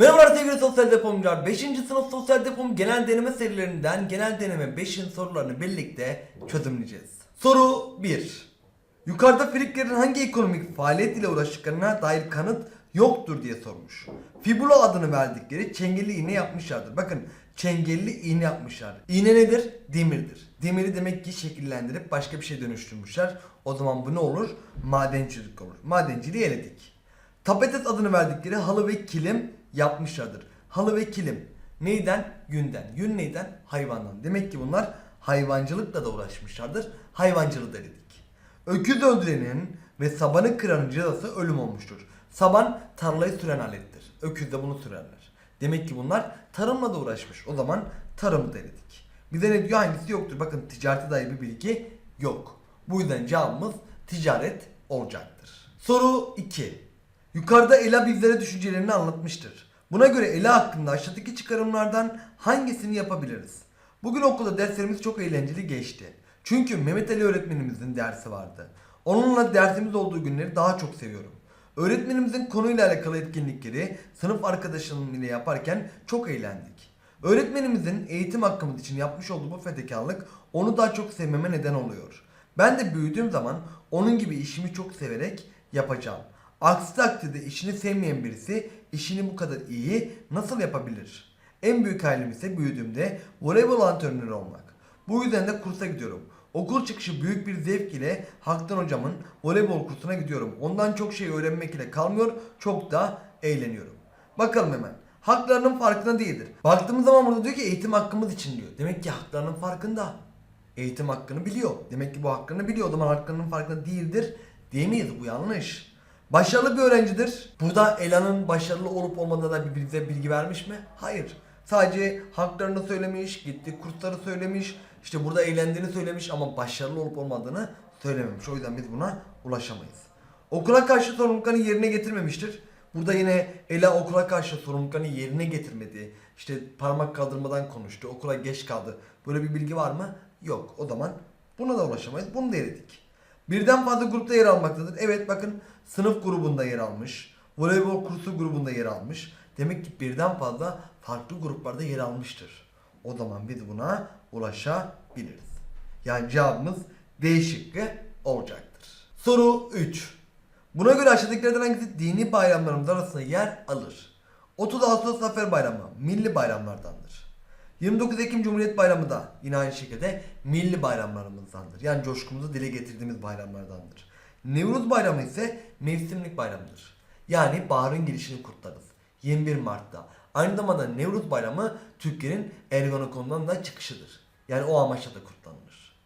Merhaba sevgili sosyal depomcular. 5. sınıf sosyal depom genel deneme serilerinden genel deneme 5'in sorularını birlikte çözümleyeceğiz. Soru 1. Yukarıda friklerin hangi ekonomik faaliyet ile uğraştıklarına dair kanıt yoktur diye sormuş. Fibula adını verdikleri çengelli iğne yapmışlardır. Bakın çengelli iğne yapmışlar. İğne nedir? Demirdir. Demiri demek ki şekillendirip başka bir şey dönüştürmüşler. O zaman bu ne olur? Madencilik olur. Madenciliği eledik. Tapetes adını verdikleri halı ve kilim yapmışlardır. Halı ve kilim neyden? Yünden. Yün neyden? Hayvandan. Demek ki bunlar hayvancılıkla da uğraşmışlardır. Hayvancılığı da dedik. Öküz öldürenin ve sabanı kıranın cezası ölüm olmuştur. Saban tarlayı süren alettir. Öküz de bunu sürerler. Demek ki bunlar tarımla da uğraşmış. O zaman tarımı da eledik. Bize ne diyor? Hangisi yoktur? Bakın ticarete dair bir bilgi yok. Bu yüzden cevabımız ticaret olacaktır. Soru 2. Yukarıda Ela bizlere düşüncelerini anlatmıştır. Buna göre Ela hakkında aşağıdaki çıkarımlardan hangisini yapabiliriz? Bugün okulda derslerimiz çok eğlenceli geçti. Çünkü Mehmet Ali öğretmenimizin dersi vardı. Onunla dersimiz olduğu günleri daha çok seviyorum. Öğretmenimizin konuyla alakalı etkinlikleri sınıf arkadaşım ile yaparken çok eğlendik. Öğretmenimizin eğitim hakkımız için yapmış olduğu bu fedakarlık onu daha çok sevmeme neden oluyor. Ben de büyüdüğüm zaman onun gibi işimi çok severek yapacağım. Aksi takdirde işini sevmeyen birisi işini bu kadar iyi nasıl yapabilir? En büyük hayalim ise büyüdüğümde voleybol antrenörü olmak. Bu yüzden de kursa gidiyorum. Okul çıkışı büyük bir zevk ile Haktan hocamın voleybol kursuna gidiyorum. Ondan çok şey öğrenmek ile kalmıyor, çok da eğleniyorum. Bakalım hemen. Haklarının farkında değildir. Baktığımız zaman burada diyor ki eğitim hakkımız için diyor. Demek ki haklarının farkında. Eğitim hakkını biliyor. Demek ki bu hakkını biliyor. O zaman haklarının farkında değildir diyemeyiz. Bu yanlış. Başarılı bir öğrencidir. Burada Ela'nın başarılı olup olmadığına bir bize bilgi vermiş mi? Hayır. Sadece haklarını söylemiş, gitti kursları söylemiş, işte burada eğlendiğini söylemiş ama başarılı olup olmadığını söylememiş. O yüzden biz buna ulaşamayız. Okula karşı sorumluluklarını yerine getirmemiştir. Burada yine Ela okula karşı sorumluluklarını yerine getirmedi. İşte parmak kaldırmadan konuştu, okula geç kaldı. Böyle bir bilgi var mı? Yok. O zaman buna da ulaşamayız. Bunu da eledik. Birden fazla grupta yer almaktadır. Evet bakın sınıf grubunda yer almış. Voleybol kursu grubunda yer almış. Demek ki birden fazla farklı gruplarda yer almıştır. O zaman biz buna ulaşabiliriz. Yani cevabımız D şıkkı olacaktır. Soru 3. Buna göre aşağıdakilerden hangisi dini bayramlarımız arasında yer alır? 30 Ağustos Zafer Bayramı milli bayramlardandır. 29 Ekim Cumhuriyet Bayramı da yine aynı şekilde milli bayramlarımızdandır. Yani coşkumuzu dile getirdiğimiz bayramlardandır. Nevruz Bayramı ise mevsimlik bayramdır. Yani baharın girişini kutlarız. 21 Mart'ta. Aynı zamanda Nevruz Bayramı Türklerin Ergenekon'dan da çıkışıdır. Yani o amaçla da kutlanılır.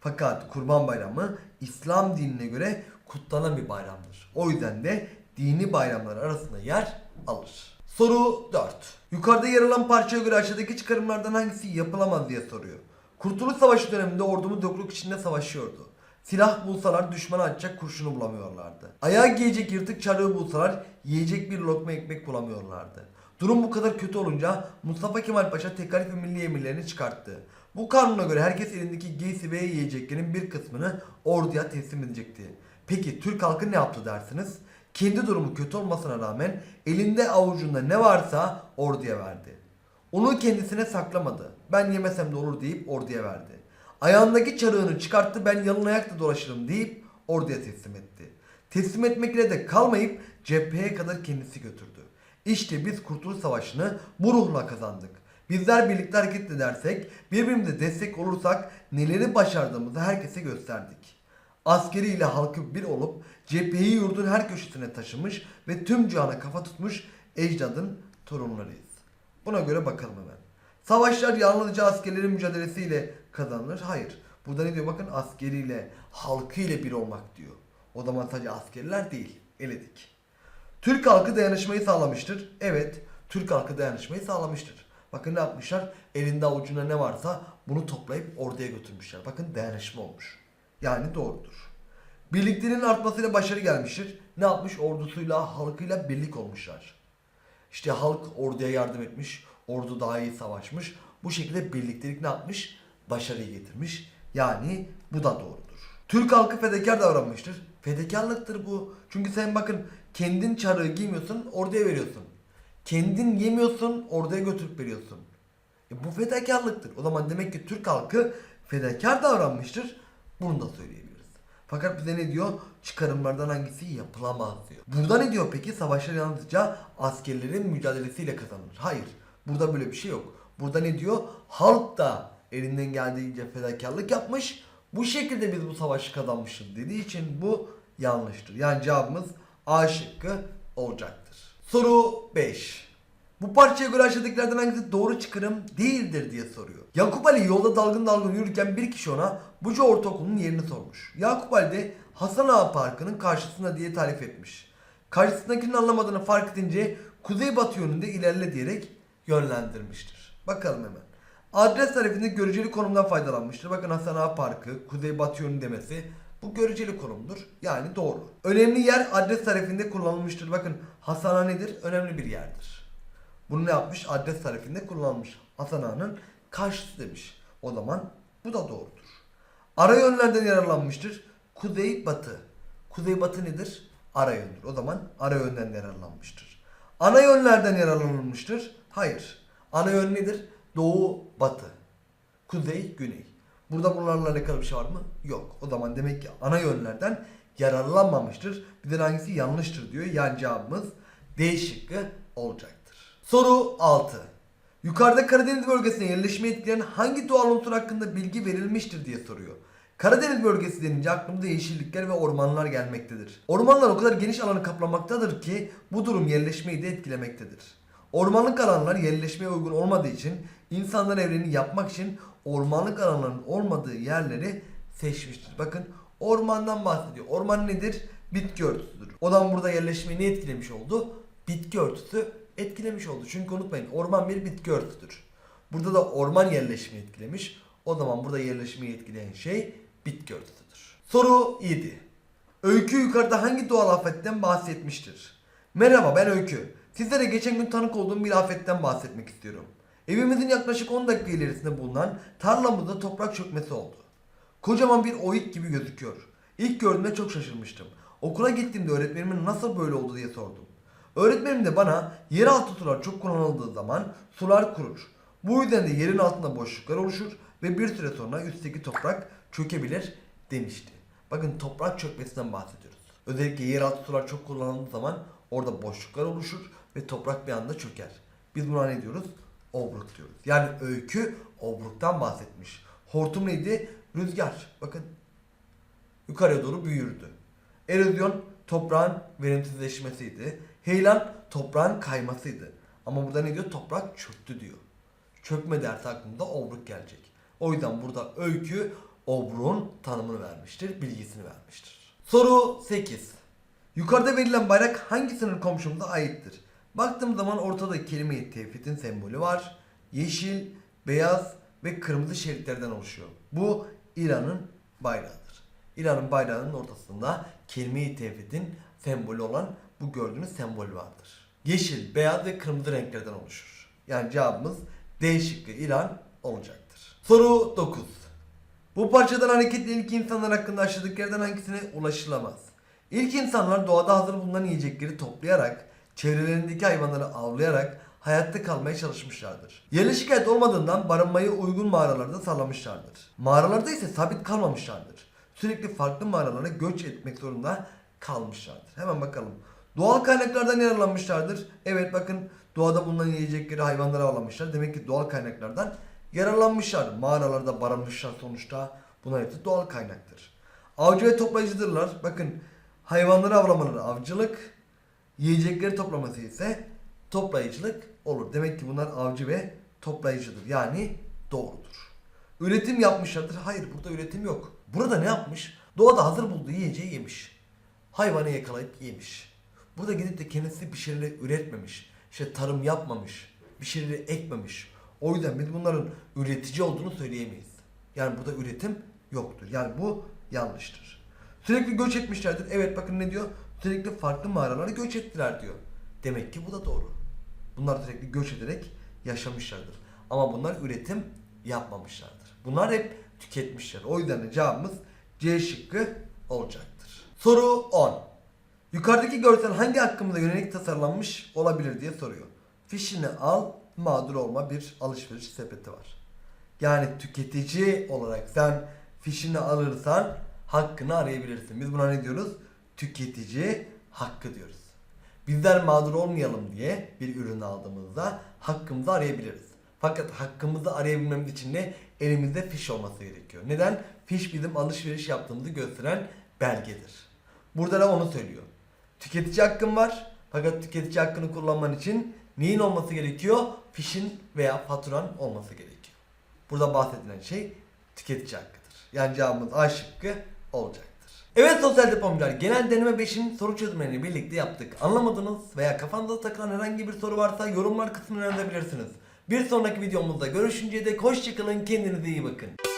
Fakat Kurban Bayramı İslam dinine göre kutlanan bir bayramdır. O yüzden de dini bayramlar arasında yer alır. Soru 4. Yukarıda yer alan parçaya göre aşağıdaki çıkarımlardan hangisi yapılamaz diye soruyor. Kurtuluş Savaşı döneminde ordumuz yokluk içinde savaşıyordu. Silah bulsalar düşmana atacak kurşunu bulamıyorlardı. Ayağa giyecek yırtık çarığı bulsalar yiyecek bir lokma ekmek bulamıyorlardı. Durum bu kadar kötü olunca Mustafa Kemal Paşa tekalif ve milli emirlerini çıkarttı. Bu kanuna göre herkes elindeki giysi ve yiyeceklerin bir kısmını orduya teslim edecekti. Peki Türk halkı ne yaptı dersiniz? Kendi durumu kötü olmasına rağmen elinde avucunda ne varsa orduya verdi. Onu kendisine saklamadı. Ben yemesem de olur deyip orduya verdi. Ayağındaki çarığını çıkarttı ben yalın ayakla dolaşırım deyip orduya teslim etti. Teslim etmekle de kalmayıp cepheye kadar kendisi götürdü. İşte biz Kurtuluş Savaşı'nı bu ruhla kazandık. Bizler birlikte hareket edersek, birbirimize destek olursak neleri başardığımızı herkese gösterdik. Askeriyle halkı bir olup cepheyi yurdun her köşesine taşımış ve tüm cihana kafa tutmuş ecdadın torunlarıyız. Buna göre bakalım hemen. Savaşlar yalnızca askerlerin mücadelesiyle kazanılır. Hayır. Burada ne diyor? Bakın askeriyle, halkıyla bir olmak diyor. O zaman sadece askerler değil. Eledik. Türk halkı dayanışmayı sağlamıştır. Evet, Türk halkı dayanışmayı sağlamıştır. Bakın ne yapmışlar? Elinde avucunda ne varsa bunu toplayıp orduya götürmüşler. Bakın dayanışma olmuş. Yani doğrudur. Birlikteliğin artmasıyla başarı gelmiştir. Ne yapmış? Ordusuyla, halkıyla birlik olmuşlar. İşte halk orduya yardım etmiş. Ordu daha iyi savaşmış. Bu şekilde birliktelik ne yapmış? Başarıyı getirmiş. Yani bu da doğrudur. Türk halkı fedakar davranmıştır. Fedakarlıktır bu. Çünkü sen bakın kendin çarığı giymiyorsun orduya veriyorsun. Kendin yemiyorsun oraya götürüp veriyorsun. E bu fedakarlıktır. O zaman demek ki Türk halkı fedakar davranmıştır. Bunu da söyleyebiliriz. Fakat bize ne diyor? Çıkarımlardan hangisi yapılamaz diyor. Burada ne diyor peki? Savaşlar yalnızca askerlerin mücadelesiyle kazanılır. Hayır. Burada böyle bir şey yok. Burada ne diyor? Halk da elinden geldiğince fedakarlık yapmış. Bu şekilde biz bu savaşı kazanmışız dediği için bu yanlıştır. Yani cevabımız A şıkkı olacaktır. Soru 5. Bu parçaya göre aşağıdakilerden hangisi doğru çıkarım değildir diye soruyor. Yakup Ali yolda dalgın dalgın yürürken bir kişi ona Buca Ortaokulu'nun yerini sormuş. Yakup Ali de Hasan Ağa Parkı'nın karşısında diye tarif etmiş. Karşısındakinin anlamadığını fark edince kuzeybatı yönünde ilerle diyerek yönlendirmiştir. Bakalım hemen. Adres tarifinde göreceli konumdan faydalanmıştır. Bakın Hasan Ağa Parkı, kuzeybatı yönü demesi bu göreceli konumdur. Yani doğru. Önemli yer adres tarifinde kullanılmıştır. Bakın Hasan Ağa nedir? Önemli bir yerdir. Bunu ne yapmış? Adres tarifinde kullanmış. Hasan Ağa'nın karşısı demiş. O zaman bu da doğrudur. Ara yönlerden yararlanmıştır. Kuzey batı. Kuzey batı nedir? Ara yöndür. O zaman ara yönden yararlanmıştır. Ana yönlerden yararlanılmıştır. Hayır. Ana yön nedir? Doğu batı. Kuzey güney. Burada bunlarla alakalı bir şey var mı? Yok. O zaman demek ki ana yönlerden yararlanmamıştır. Bir de hangisi yanlıştır diyor. Yani cevabımız D şıkkı olacaktır. Soru 6. Yukarıda Karadeniz bölgesine yerleşme etkileyen hangi doğal unsur hakkında bilgi verilmiştir diye soruyor. Karadeniz bölgesi denince aklımıza yeşillikler ve ormanlar gelmektedir. Ormanlar o kadar geniş alanı kaplamaktadır ki bu durum yerleşmeyi de etkilemektedir. Ormanlık alanlar yerleşmeye uygun olmadığı için insanlar evlerini yapmak için ormanlık alanların olmadığı yerleri seçmiştir. Bakın ormandan bahsediyor. Orman nedir? Bitki örtüsüdür. O zaman burada yerleşmeyi ne etkilemiş oldu? Bitki örtüsü etkilemiş oldu. Çünkü unutmayın orman bir bitki örtüsüdür. Burada da orman yerleşmeyi etkilemiş. O zaman burada yerleşmeyi etkileyen şey bitki örtüsüdür. Soru 7. Öykü yukarıda hangi doğal afetten bahsetmiştir? Merhaba ben Öykü. Sizlere geçen gün tanık olduğum bir afetten bahsetmek istiyorum. Evimizin yaklaşık 10 dakika ilerisinde bulunan tarlamızda toprak çökmesi oldu. Kocaman bir oyuk gibi gözüküyor. İlk gördüğümde çok şaşırmıştım. Okula gittiğimde öğretmenimin nasıl böyle oldu diye sordum. Öğretmenim de bana yeraltı sular çok kullanıldığı zaman sular kurur. Bu yüzden de yerin altında boşluklar oluşur ve bir süre sonra üstteki toprak çökebilir demişti. Bakın toprak çökmesinden bahsediyoruz. Özellikle yeraltı sular çok kullanıldığı zaman orada boşluklar oluşur ve toprak bir anda çöker. Biz buna ne diyoruz? Obruk diyoruz. Yani öykü obruktan bahsetmiş. Hortum neydi? Rüzgar. Bakın yukarıya doğru büyürdü. Erozyon toprağın verimsizleşmesiydi. Heyelan toprağın kaymasıydı. Ama burada ne diyor? Toprak çöktü diyor. Çökme dersi aklında obruk gelecek. O yüzden burada öykü obruğun tanımını vermiştir, bilgisini vermiştir. Soru 8. Yukarıda verilen bayrak hangi sınır komşumuza aittir? Baktığım zaman ortada kelime-i tevhidin sembolü var. Yeşil, beyaz ve kırmızı şeritlerden oluşuyor. Bu İran'ın bayrağıdır. İran'ın bayrağının ortasında kelime-i tevhidin sembolü olan bu gördüğünüz sembol vardır. Yeşil, beyaz ve kırmızı renklerden oluşur. Yani cevabımız D şıkkı İran olacaktır. Soru 9. Bu parçadan hareketle ilk insanlar hakkında aşağıdakilerden hangisine ulaşılamaz? İlk insanlar doğada hazır bulunan yiyecekleri toplayarak, çevrelerindeki hayvanları avlayarak hayatta kalmaya çalışmışlardır. Yerleşik hayat olmadığından barınmayı uygun mağaralarda sağlamışlardır. Mağaralarda ise sabit kalmamışlardır. Sürekli farklı mağaralara göç etmek zorunda kalmışlardır. Hemen bakalım. Doğal kaynaklardan yararlanmışlardır. Evet bakın doğada bulunan yiyecekleri hayvanlara avlamışlar. Demek ki doğal kaynaklardan yararlanmışlar. Mağaralarda barınmışlar sonuçta. Bunlar hepsi doğal kaynaktır. Avcı ve toplayıcıdırlar. Bakın hayvanları avlamaları avcılık, yiyecekleri toplaması ise toplayıcılık olur. Demek ki bunlar avcı ve toplayıcıdır. Yani doğrudur. Üretim yapmışlardır. Hayır burada üretim yok. Burada ne yapmış? Doğada hazır bulduğu yiyeceği yemiş. Hayvanı yakalayıp yemiş. Burada gidip de kendisi bir şeyleri üretmemiş. İşte tarım yapmamış. Bir şeyleri ekmemiş. O yüzden biz bunların üretici olduğunu söyleyemeyiz. Yani burada üretim yoktur. Yani bu yanlıştır. Sürekli göç etmişlerdir. Evet bakın ne diyor? Sürekli farklı mağaralara göç ettiler diyor. Demek ki bu da doğru. Bunlar sürekli göç ederek yaşamışlardır. Ama bunlar üretim yapmamışlardır. Bunlar hep tüketmişler. O yüzden de cevabımız C şıkkı olacaktır. Soru 10. Yukarıdaki görsel hangi hakkımıza yönelik tasarlanmış olabilir diye soruyor. fişini al mağdur olma bir alışveriş sepeti var. Yani tüketici olarak sen fişini alırsan hakkını arayabilirsin. Biz buna ne diyoruz? Tüketici hakkı diyoruz. Bizler mağdur olmayalım diye bir ürünü aldığımızda hakkımızı arayabiliriz. Fakat hakkımızı arayabilmemiz için de elimizde fiş olması gerekiyor. Neden? Fiş bizim alışveriş yaptığımızı gösteren belgedir. Burada da onu söylüyor. Tüketici hakkın var. Fakat tüketici hakkını kullanman için neyin olması gerekiyor? Fişin veya faturan olması gerekiyor. Burada bahsedilen şey tüketici hakkıdır. Yani cevabımız A şıkkı olacaktır. Evet sosyal depomcular genel deneme 5'in soru çözümlerini birlikte yaptık. Anlamadınız veya kafanıza takılan herhangi bir soru varsa yorumlar kısmına yazabilirsiniz. Bir sonraki videomuzda görüşünceye dek hoşçakalın kendinize iyi bakın.